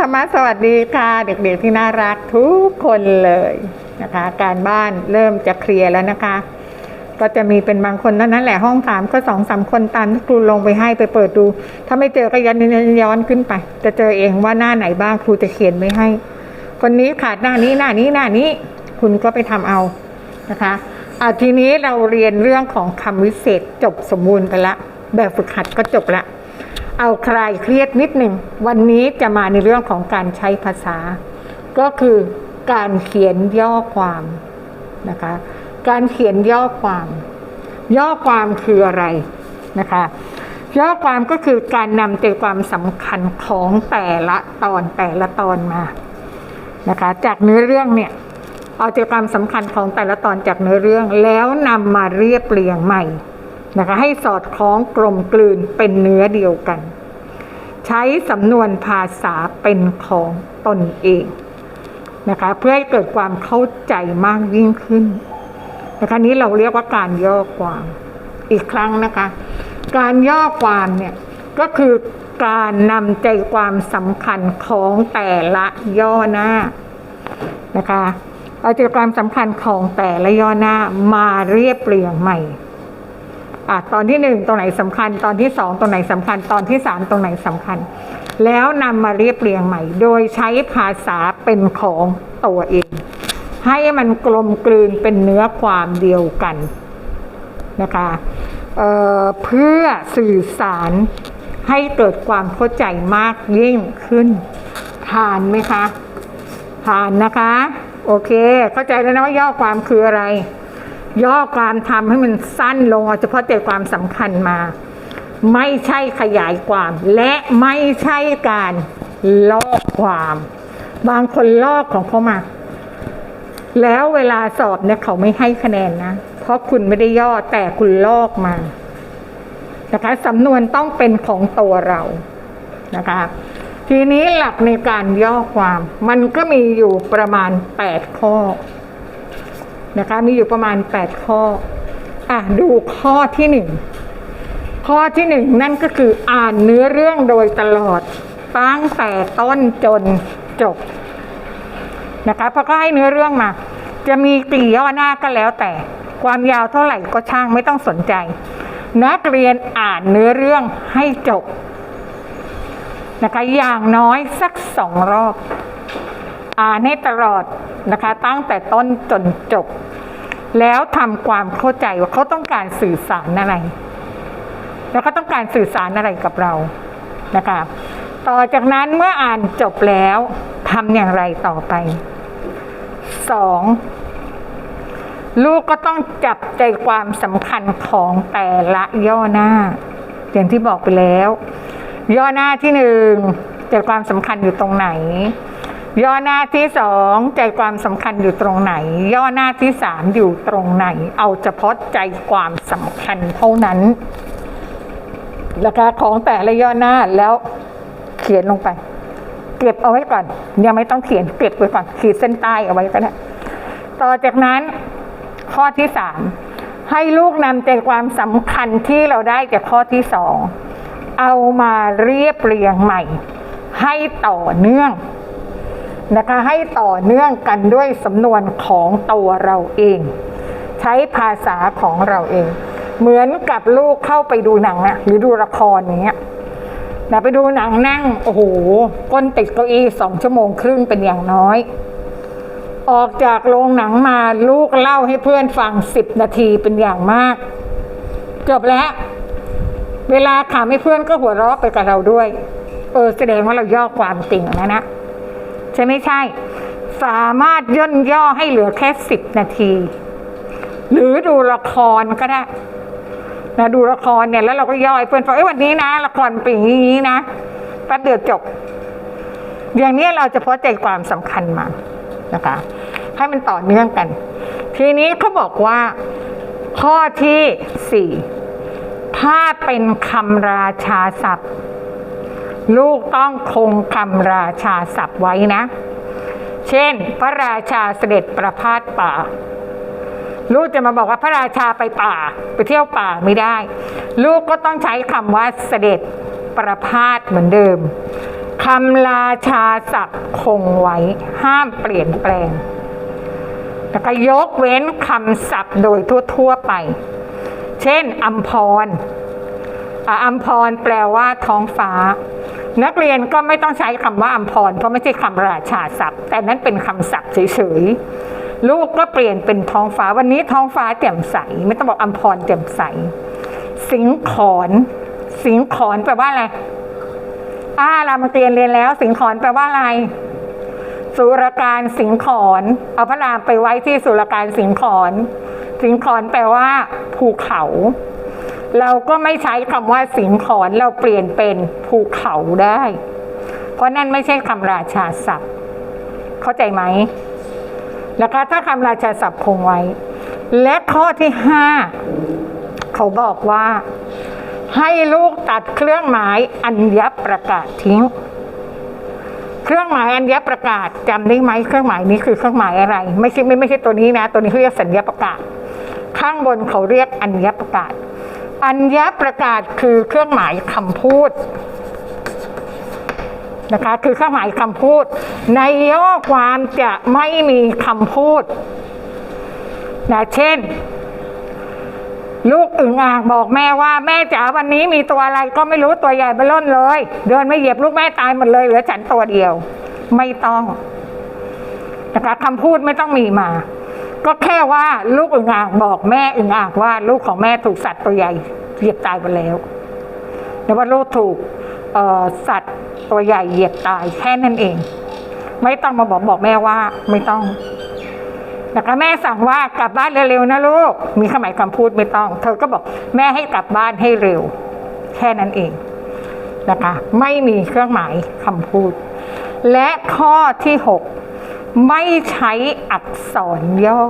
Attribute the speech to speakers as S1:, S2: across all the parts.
S1: ธรรมะสวัสดีค่ะเด็กๆที่น่ารักทุกคนเลยนะคะ การบ้านเริ่มจะเคลียร์แล้วนะคะ ก็จะมีเป็นบางคนเท่านั้นแหละห้องถามก็สองสามคนตามที่ครูลงไปให้ไปเปิดดู ถ้าไม่เจอก็ยันย้อนขึ้นไป จะเจอเองว่าหน้าไหนบ้างครูจะเขียนไว้ให้ คนนี้ขาดหน้านี้หน้านี้หน้านี้ คุณก็ไปทำเอานะคะอะทีนี้เราเรียนเรื่องของคำวิเศษจบสมบูรณ์ไปละแบบฝึกหัดก็จบละ เอาคลายเครียดนิดหนึ่ง วันนี้จะมาในเรื่องของการใช้ภาษา ก็คือการเขียนย่อความนะคะ การเขียนย่อความ ย่อความคืออะไรนะคะ ย่อความก็คือการนำใจความสำคัญของแต่ละตอนแต่ละตอนมานะคะ จากเนื้อเรื่องเนี่ยเอาใจความสำคัญของแต่ละตอนจากเนื้อเรื่องแล้วนำมาเรียบเรียงใหม่ นะคะให้สอดคล้องกลมกลืนเป็นเนื้อเดียวกัน ใช้สำนวนภาษาเป็นของตนเองนะคะเพื่อให้เกิดความเข้าใจมากยิ่งขึ้นนะคะนี้เราเรียกว่าการย่อความอีกครั้งนะคะ การย่อความเนี่ยก็คือการนำใจความสำคัญของแต่ละย่อหน้านะคะเอาใจความสำคัญของแต่ละย่อหน้ามาเรียบเรียงใหม่ อะตอนที่หนึ่งตรงไหนสำคัญ ตอนที่สองตรงไหนสำคัญ ตอนที่สามตรงไหนสำคัญ แล้วนำมาเรียบเรียงใหม่ โดยใช้ภาษาเป็นของตัวเอง ให้มันกลมกลืนเป็นเนื้อความเดียวกันนะคะเเพื่อสื่อสารให้เกิดความเข้าใจมากยิ่งขึ้นผ่านไหมคะผ่านนะคะ โอเค เข้าใจแล้วนะว่าย่อความคืออะไร ย่อความทำให้มันสั้นลงเอาเฉพาะใจความสำคัญมา ไม่ใช่ขยายความ และไม่ใช่การลอกความ บางคนลอกของเขามา แล้วเวลาสอบเนี่ยเขาไม่ให้คะแนนนะ เพราะคุณไม่ได้ย่อแต่คุณลอกมานะคะสำนวนต้องเป็นของตัวเรานะคะทีนี้หลักในการย่อความ มันก็มีอยู่ประมาณ 8 ข้อ นะคะ มีอยู่ประมาณ 8 ข้อ อะ ดูข้อที่หนึ่งข้อที่หนึ่งนั่นก็คืออ่านเนื้อเรื่องโดยตลอดตั้งแต่ต้นจนจบนะคะพอก็ให้เนื้อเรื่องมา จะมีกี่ย่อหน้าก็แล้วแต่ความยาวเท่าไหร่ก็ช่างไม่ต้องสนใจ นักเรียนอ่านเนื้อเรื่องให้จบนะคะอย่างน้อยสักสองรอบ อ่านให้ตลอดนะคะตั้งแต่ต้นจนจบ แล้วทำความเข้าใจว่าเขาต้องการสื่อสารอะไร แล้วเขาต้องการสื่อสารอะไรกับเรานะคะต่อจากนั้นเมื่ออ่านจบแล้วทำอย่างไรต่อไปสองลูกก็ต้องจับใจความสำคัญของแต่ละย่อหน้า อย่างที่บอกไปแล้ว ย่อหน้าที่หนึ่งใจความสำคัญอยู่ตรงไหน ย่อหน้าที่สองใจความสำคัญอยู่ตรงไหน ย่อหน้าที่สามอยู่ตรงไหน เอาเฉพาะใจความสำคัญเท่านั้นนะคะของแต่ละย่อหน้าแล้วเขียนลงไป เก็บเอาไว้ก่อน ยังไม่ต้องเขียนเก็บไว้ก่อนขีดเส้นใต้เอาไว้ก็ได้ต่อจากนั้นข้อที่สามให้ลูกนำใจความสำคัญที่เราได้จากข้อที่สองเอามาเรียบเรียงใหม่ ให้ต่อเนื่อง นะคะให้ต่อเนื่องกันด้วยสำนวนของตัวเราเอง ใช้ภาษาของเราเอง เหมือนกับลูกเข้าไปดูหนังอะหรือดูละครอย่างเงี้ยนะไปดูหนังนั่งโอ้โหก้นติดเก้าอี้สองชั่วโมงครึ่งเป็นอย่างน้อย ออกจากโรงหนังมาลูกเล่าให้เพื่อนฟังสิบนาทีเป็นอย่างมาก จบแล้ว เวลาขำให้เพื่อนก็หัวเราะไปกับเราด้วย เออแสดงว่าเราย่อความจริงนะนะ ใช่ไม่ใช่ สามารถย่นย่อให้เหลือแค่สิบนาที หรือดูละครก็ได้นะดูละครเนี่ยแล้วเราก็ย่อยเพื่อนฟังเอ้ยวันนี้นะ ละครเป็นอย่างนี้นะแป๊บเดียวจบ อย่างนี้เราจะพาะใจความสำคัญมานะคะ ให้มันต่อเนื่องกัน ทีนี้เขาบอกว่า ข้อที่สี่ถ้าเป็นคำราชาศัพท์ ลูกต้องคงคำราชาศัพท์ไว้นะ เช่น พระราชาเสด็จประพาสป่า ลูกจะมาบอกว่าพระราชาไปป่า ไปเที่ยวป่าไม่ได้ ลูกก็ต้องใช้คำว่าเสด็จประพาสเหมือนเดิมคำราชาศัพท์คงไว้ห้ามเปลี่ยนแปลงแล้วก็ยกเว้นคำศัพท์โดยทั่วๆไป เช่นอัมพรอัมพรแปลว่าท้องฟ้า นักเรียนก็ไม่ต้องใช้คำว่าอัมพร เพราะไม่ใช่คำราชาศัพท์ แต่นั้นเป็นคำศัพท์เฉยๆ ลูกก็เปลี่ยนเป็นท้องฟ้าวันนี้ท้องฟ้าแจ่มใส ไม่ต้องบอกอัมพรแจ่มใส สิงขอนสิงขอนแปลว่าอะไรอ่ารามเกียรติเรียนแล้ว สิงขอนแปลว่าอะไร สุรการสิงขอนเอาพระรามไปไว้ที่สุรการสิงขอน สิงขอนแปลว่า ภูเขา เราก็ไม่ใช้คำว่าสิงขอนเราเปลี่ยนเป็นภูเขาได้ เพราะนั่นไม่ใช่คำราชาศัพท์ เข้าใจไหมนะคะถ้าคำราชาศัพท์คงไว้ และข้อที่ห้าเขาบอกว่า ให้ลูกตัดเครื่องหมายอัญญประกาศทิ้ง เครื่องหมายอัญญประกาศจำได้ไหมเครื่องหมายนี้คือเครื่องหมายอะไร ไม่ใช่ไม่ไม่ใช่ตัวนี้นะ ตัวนี้เขาเรียกสัญญาประกาศ ข้างบนเขาเรียกอัญญประกาศ อัญญประกาศคือเครื่องหมายคำพูดนะคะคือเครื่องหมายคำพูด ในย่อความจะไม่มีคำพูดนะเช่น ลูกอึ่งอ่างบอกแม่ว่าแม่จ๋าวันนี้มีตัวอะไรก็ไม่รู้ตัวใหญ่เบล่นเลย เดินไม่เหยียบลูกแม่ตายหมดเลยเหลือฉันตัวเดียว ไม่ต้องนะคะคำพูดไม่ต้องมีมา ก็แค่ว่าลูกอึงอ่างบอกแม่อึงอ่างว่าลูกของแม่ถูกสัตว์ตัวใหญ่เหยียบตายไปแล้วแต่ว่าลูกถูกสัตว์ตัวใหญ่เหยียบตายแค่นั้นเอง ไม่ต้องมาบอกบอกแม่ว่าไม่ต้องนะคะแม่สั่งว่ากลับบ้านเร็วๆนะลูก มีคำหมายคำพูดไม่ต้อง เธอก็บอกแม่ให้กลับบ้านให้เร็ว แค่นั้นเองนะคะ ไม่มีเครื่องหมายคำพูด และข้อที่หก ไม่ใช้อักษรย่อ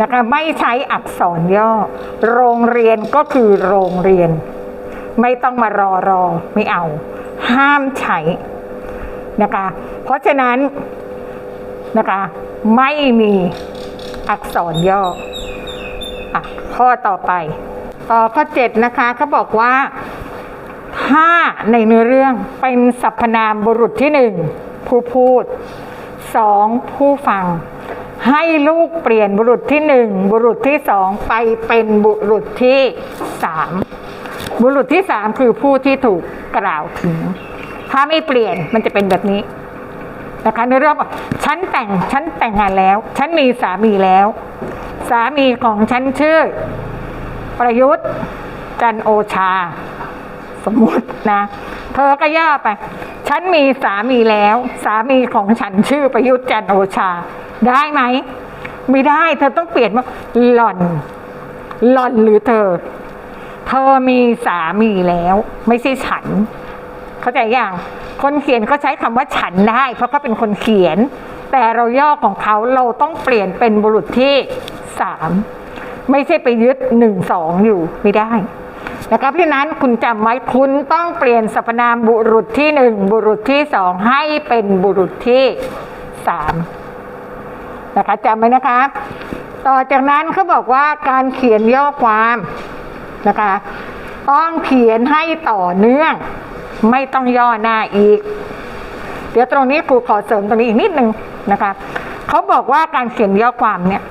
S1: นะคะไม่ใช้อักษรย่อ โรงเรียนก็คือโรงเรียน ไม่ต้องมารอรอไม่เอา ห้ามใช้นะคะ เพราะฉะนั้นนะคะไม่มีอักษรย่ออะข้อต่อไป ต่อข้อเจ็ดนะคะเขาบอกว่าถ้าในเนื้อเรื่องเป็นสรรพนามบุรุษที่หนึ่งผู้พูด สองผู้ฟัง ให้ลูกเปลี่ยนบุรุษที่หนึ่งบุรุษที่สองไปเป็นบุรุษที่สามบุรุษที่สามคือผู้ที่ถูกกล่าวถึง ถ้าไม่เปลี่ยนมันจะเป็นแบบนี้นะคะในเรื่องฉันแต่งฉันแต่งงานแล้ว ฉันมีสามีแล้ว สามีของฉันชื่อ ประยุทธ์จันโอชา สมมุตินะ เธอก็ย่อไป ฉันมีสามีแล้ว สามีของฉันชื่อประยุทธ์จันโอชา ได้ไหม ไม่ได้ เธอต้องเปลี่ยนว่าหล่อน หล่อนหรือเธอ เธอมีสามีแล้ว ไม่ใช่ฉัน เข้าใจยังคนเขียนเขาใช้คำว่าฉันได้ เพราะเขาเป็นคนเขียน แต่เราย่อของเขาเราต้องเปลี่ยนเป็นบุรุษที่สามไม่ใช่ไปยึดหนึ่งสองอยู่ไม่ได้ นะครับเพราะฉะนั้นคุณจำไว้คุณต้องเปลี่ยนสรรพนามบุรุษที่หนึ่งบุรุษที่สองให้เป็นบุรุษที่สามนะคะจำไว้นะคะ ต่อจากนั้นเขาบอกว่าการเขียนย่อความนะคะ ต้องเขียนให้ต่อเนื่อง ไม่ต้องย่อหน้าอีก เดี๋ยวตรงนี้ครูขอเสริมตรงนี้อีกนิดนึงนะคะเขาบอกว่าการเขียนย่อความเนี่ย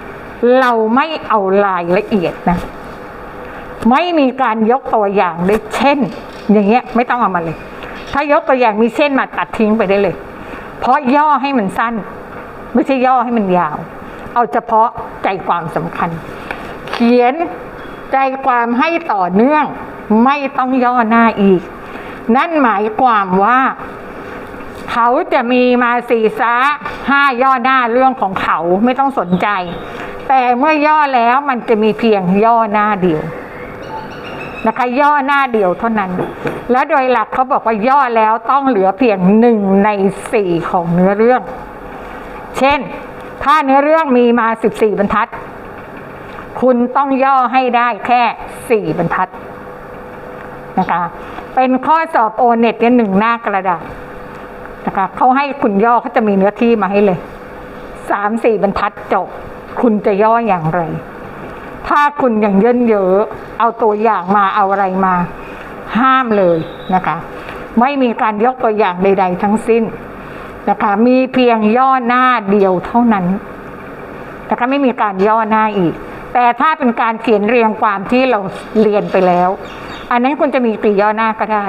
S1: เราไม่เอารายละเอียดนะ ไม่มีการยกตัวอย่างเลยเช่น อย่างเงี้ยไม่ต้องเอามาเลย ถ้ายกตัวอย่างมีเช่นมาตัดทิ้งไปได้เลย เพราะย่อให้มันสั้น ไม่ใช่ย่อให้มันยาว เอาเฉพาะใจความสำคัญ เขียนใจความให้ต่อเนื่องไม่ต้องย่อหน้าอีก นั่นหมายความว่า เขาจะมีมาสี่ซาห้าย่อหน้าเรื่องของเขาไม่ต้องสนใจ แต่เมื่อย่อแล้วมันจะมีเพียงย่อหน้าเดียว นะคะ ย่อหน้าเดียวเท่านั้น แล้วโดยหลักเขาบอกว่าย่อแล้วต้องเหลือเพียงหนึ่งในสี่ของเนื้อเรื่อง เช่น ถ้าเนื้อเรื่องมีมาสิบสี่บรรทัด คุณต้องย่อให้ได้แค่สี่บรรทัดนะคะ เป็นข้อสอบโอเน็ตเนี่ยหนึ่งหน้ากระดาษนะคะเขาให้คุณย่อเขาจะมีเนื้อที่มาให้เลยสามสี่บรรทัดจบ คุณจะย่ออย่างไร ถ้าคุณย่างเยินเยอะ เอาตัวอย่างมาเอาอะไรมา ห้ามเลยนะคะ ไม่มีการยกตัวอย่างใด ๆ ทั้งสิ้นนะคะ มีเพียงย่อหน้าเดียวเท่านั้นนะคะไม่มีการย่อหน้าอีก แต่ถ้าเป็นการเขียนเรียงความที่เราเรียนไปแล้ว อันนั้นคุณจะมีกี่ย่อหน้าก็ได้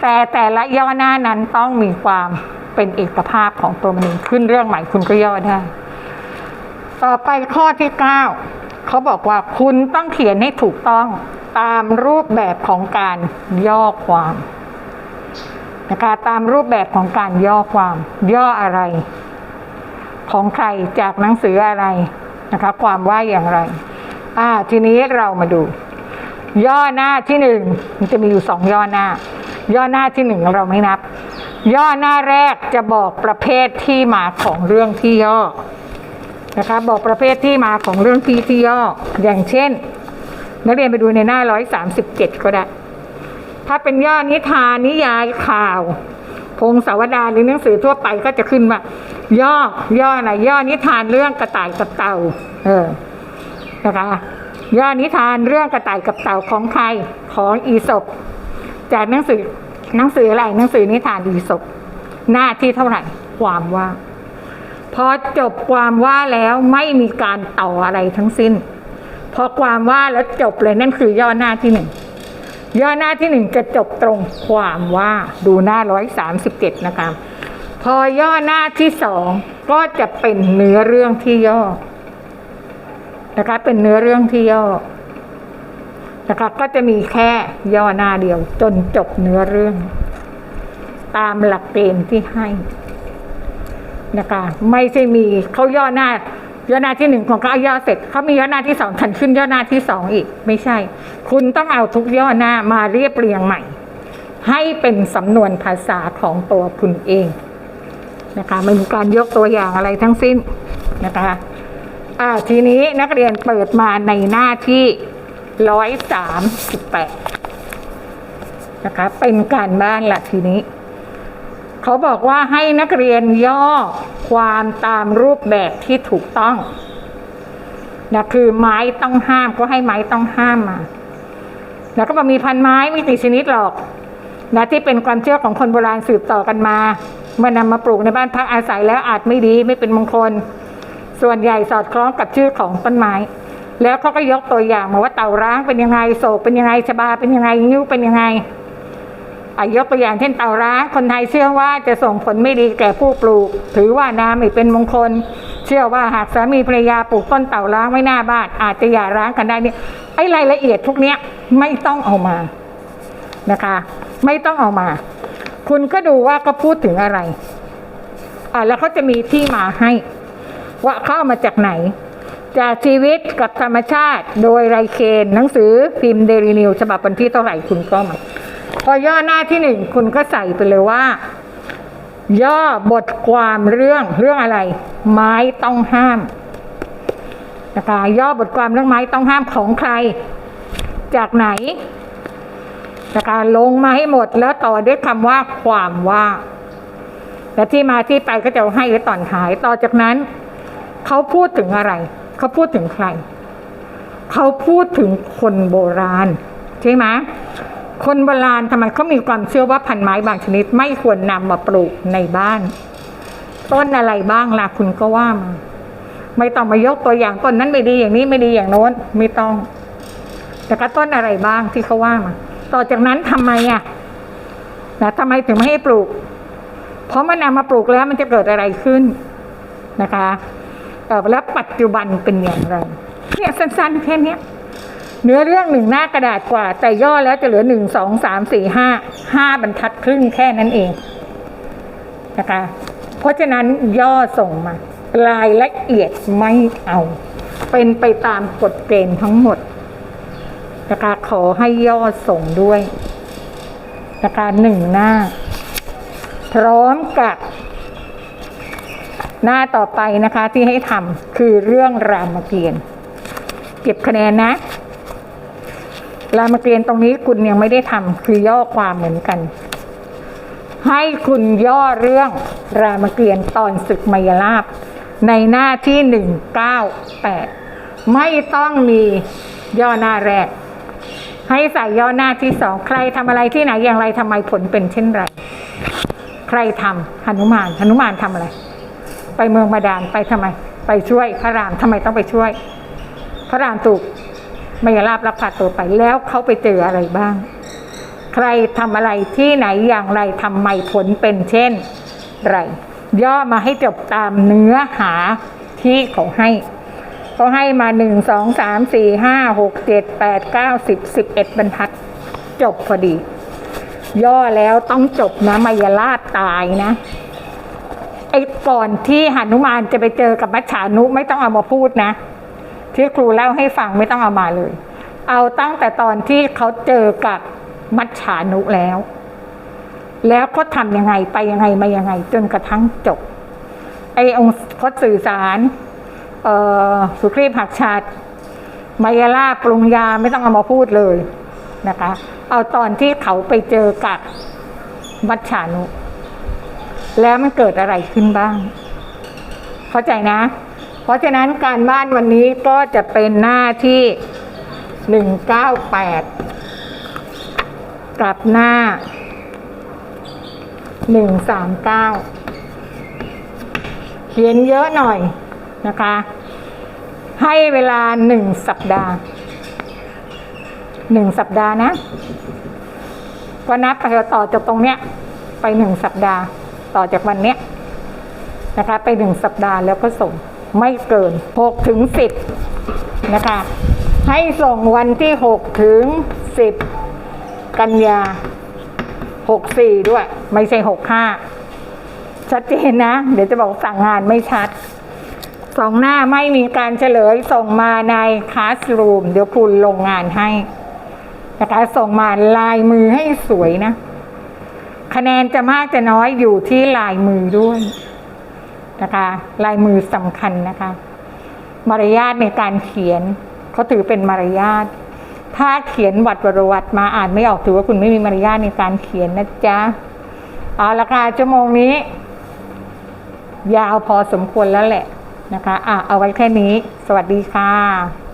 S1: แต่แต่ละย่อหน้านั้นต้องมีความเป็นเอกภาพของตัวมันเองขึ้นเรื่องใหม่คุณก็ย่อได้ ต่อไปข้อที่เก้า เขาบอกว่าคุณต้องเขียนให้ถูกต้องตามรูปแบบของการย่อความนะคะตามรูปแบบของการย่อความ ย่ออะไร ของใครจากหนังสืออะไรนะคะ ความว่าอย่างไร อ่า ทีนี้เรามาดู ย่อหน้าที่หนึ่งมันจะมีอยู่สองย่อหน้า ย่อหน้าที่หนึ่งเราไม่นับ ย่อหน้าแรกจะบอกประเภทที่มาของเรื่องที่ย่อ นะคะ บอกประเภทที่มาของเรื่องที่ที่ย่ออย่างเช่น นักเรียนไปดูในหน้า137ก็ได้ ถ้าเป็นย่อนิทานนิยายข่าว พงศาวดารหรือหนังสือทั่วไปก็จะขึ้นว่าย่อย่ออะไรย่อนิทานเรื่องกระต่ายกับเต่า เออนะคะย่อนิทานเรื่องกระต่ายกับเต่าของใครของอีศบจากหนังสือหนังสืออะไรหนังสือนิทานอีศบหน้าที่เท่าไหร่ความว่า พอจบความว่าแล้วไม่มีการต่ออะไรทั้งสิ้น พอความว่าแล้วจบเลยนั่นคือย่อหน้าที่หนึ่งย่อหน้าที่หนึ่งจะจบตรงความว่าดูหน้าร้อยสามสิบเจ็ดนะคะพอย่อหน้าที่สองก็จะเป็นเนื้อเรื่องที่ย่อนะคะเป็นเนื้อเรื่องที่ย่อนะคะก็จะมีแค่ย่อหน้าเดียวจนจบเนื้อเรื่อง ตามหลักเกณฑ์ที่ให้ นะคะ ไม่ใช่มีเขาย่อหน้าย่อหน้าที่หนึ่งของเขาย่อเสร็จเขามีย่อหน้าที่สองทันขึ้นย่อหน้าที่สองอีก ไม่ใช่ คุณต้องเอาทุกย่อหน้ามาเรียบเรียงใหม่ ให้เป็นสำนวนภาษาของตัวคุณเองนะคะไม่มีการยกตัวอย่างอะไรทั้งสิ้นนะคะอ่าทีนี้นักเรียนเปิดมาในหน้าที่ร้อยสามสิบแปดนะคะเป็นการบ้านละทีนี้ เขาบอกว่าให้นักเรียนย่อความตามรูปแบบที่ถูกต้องนะคือไม้ต้องห้ามก็ให้ไม้ต้องห้ามมา แล้วก็บอกมีพันไม้ม่กี่ชนิดหรอกนะที่เป็นความเชื่อของคนโบราณสืบต่อกันมา เมื่อนำมาปลูกในบ้านพักอาศัยแล้วอาจไม่ดีไม่เป็นมงคล ส่วนใหญ่สอดคล้องกับชื่อของต้นไม้ แล้วเขาก็ยกตัวอย่างมาว่าเต่าร้างเป็นยังไงโศกเป็นยังไงชบาเป็นยังไงนิ้วเป็นยังไง ยกตัวอย่างเช่นเต่าร้าคนไทยเชื่อว่าจะส่งผลไม่ดีแก่ผู้ปลูก ถือว่านาไม่เป็นมงคล เชื่อว่าหากสามีภรรยาปลูกต้นเต่าร้าไว้หน้าบ้าน อาจจะหย่าร้างกันได้เนี่ยไอ้รายละเอียดพวกเนี้ยไม่ต้องเอามานะคะ ไม่ต้องเอามา คุณก็ดูว่าก็พูดถึงอะไรอ่าแล้วเขาจะมีที่มาให้ว่าเข้ามาจากไหน จากชีวิตกับธรรมชาติโดยไรเคนหนังสือพิมพ์เดลินิวฉบับวันที่เท่าไหร่คุณก็มา อย่อหน้าที่หนึ่งคุณก็ใส่ไปเลยว่า ย่อบทความเรื่องเรื่องอะไร ไม้ต้องห้ามนะคะย่อบทความเรื่องไม้ต้องห้ามของใคร จากไหนนะคะลงมาให้หมดแล้วต่อด้วยคำว่าความว่า และที่มาที่ไปก็จะให้ไว้ตอนท้ายต่อจากนั้น เขาพูดถึงอะไร เขาพูดถึงใคร เขาพูดถึงคนโบราณ ใช่ไหม คนโบราณทำไมเขามีความเชื่อว่าพันไม้บางชนิด ไม่ควรนำมาปลูกในบ้าน ต้นอะไรบ้างล่ะคุณก็ว่ามาไม่ต้องมายกตัวอย่างต้นนั้นไม่ดีอย่างนี้ไม่ดีอย่างโน้นไม่ต้อง แต่ก็ต้นอะไรบ้างที่เขาว่ามาต่อจากนั้นทำไมอะนะทำไมถึงไม่ให้ปลูก เพราะมันนำมาปลูกแล้วมันจะเกิดอะไรขึ้นนะคะแล้วปัจจุบันเป็นอย่างไรเนี่ยสั้นๆแค่เนี้ย เนื้อเรื่องหนึ่งหน้ากระดาษกว่า แต่ย่อแล้วจะเหลือหนึ่งสองสามสี่ห้าห้าบรรทัดครึ่งแค่นั้นเองนะคะเพราะฉะนั้นย่อส่งมารายละเอียดไม่เอา เป็นไปตามกฎเกณฑ์ทั้งหมดนะคะขอให้ย่อส่งด้วยนะคะหนึ่งหน้า พร้อมกับ หน้าต่อไปนะคะที่ให้ทำคือเรื่องรามเกียรติ์เก็บคะแนนนะ รามเกียรติ์ตรงนี้คุณยังไม่ได้ทำคือย่อความเหมือนกัน ให้คุณย่อเรื่องรามเกียรติ์ตอนศึกมายาลาบ ในหน้าที่หนึ่งเก้าแปดไม่ต้องมีย่อหน้าแรก ให้ใส่ย่อหน้าที่สองใครทำอะไรที่ไหนอย่างไรทำไมผลเป็นเช่นไร ใครทำหนุมานหนุมานทำอะไร ไปเมืองบาดาลไปทำไม ไปช่วยพระรามทำไมต้องไปช่วย พระรามถูก มายาลาบลักพาตัวไปแล้วเขาไปเจออะไรบ้าง ใครทำอะไรที่ไหนอย่างไรทำไมผลเป็นเช่นไรย่อมาให้จบตามเนื้อหาที่เขาให้เขาให้มาหนึ่งสองสามสี่ห้าหกเจ็ดแปดเก้าสิบสิบเอ็ดบรรทัด จบพอดี ย่อแล้วต้องจบนะมายาลาบตายนะไอ้ก่อนที่หนุมานจะไปเจอกับมัจฉานุไม่ต้องเอามาพูดนะ ที่ครูเล่าให้ฟังไม่ต้องเอามาเลย เอาตั้งแต่ตอนที่เขาเจอกับมัจฉานุแล้ว แล้วเขาทำยังไงไปยังไงมายังไง จนกระทั่งจบ ไอ้องค์พสื่อสารเออสุครีพหักชาติมายาลาปรุงยาไม่ต้องเอามาพูดเลยนะคะ เอาตอนที่เขาไปเจอกับมัจฉานุ แล้วมันเกิดอะไรขึ้นบ้าง เข้าใจนะ เพราะฉะนั้นการบ้านวันนี้ก็จะเป็นหน้าที่หนึ่งเก้าแปดกับหน้าหนึ่งสามเขียนเยอะหน่อยนะคะ ให้เวลาหนึ่งสัปดาห์หนึ่งสัปดาห์นะก็นับไปต่อจากตรงเนี้ยไปหนึ่งสัปดาห์ ต่อจากวันเนี้ยนะคะ ไปหนึ่งสัปดาห์แล้วก็ส่ง ไม่เกินหกถึงสิบนะคะ ให้ส่งวันที่หกถึงสิบกันยาหกสี่ด้วย ไม่ใช่หกห้าชัดเจนนะ เดี๋ยวจะบอกสั่งงานไม่ชัดสองหน้าไม่มีการเฉลยส่งมาในคลาสรูมเดี๋ยวครูลงงานให้นะคะส่งมาลายมือให้สวยนะ คะแนนจะมากจะน้อยอยู่ที่ลายมือด้วย นะคะ ลายมือสำคัญนะคะ มารยาทในการเขียนเขาถือเป็นมารยาทถ้าเขียนวัดวรวัดมาอ่านไม่ออกถือว่าคุณไม่มีมารยาทในการเขียนนะจ๊ะเอาละค่ะชั่วโมงนี้ ยาวพอสมควรแล้วแหละนะคะอะเอาไว้แค่นี้ สวัสดีค่ะ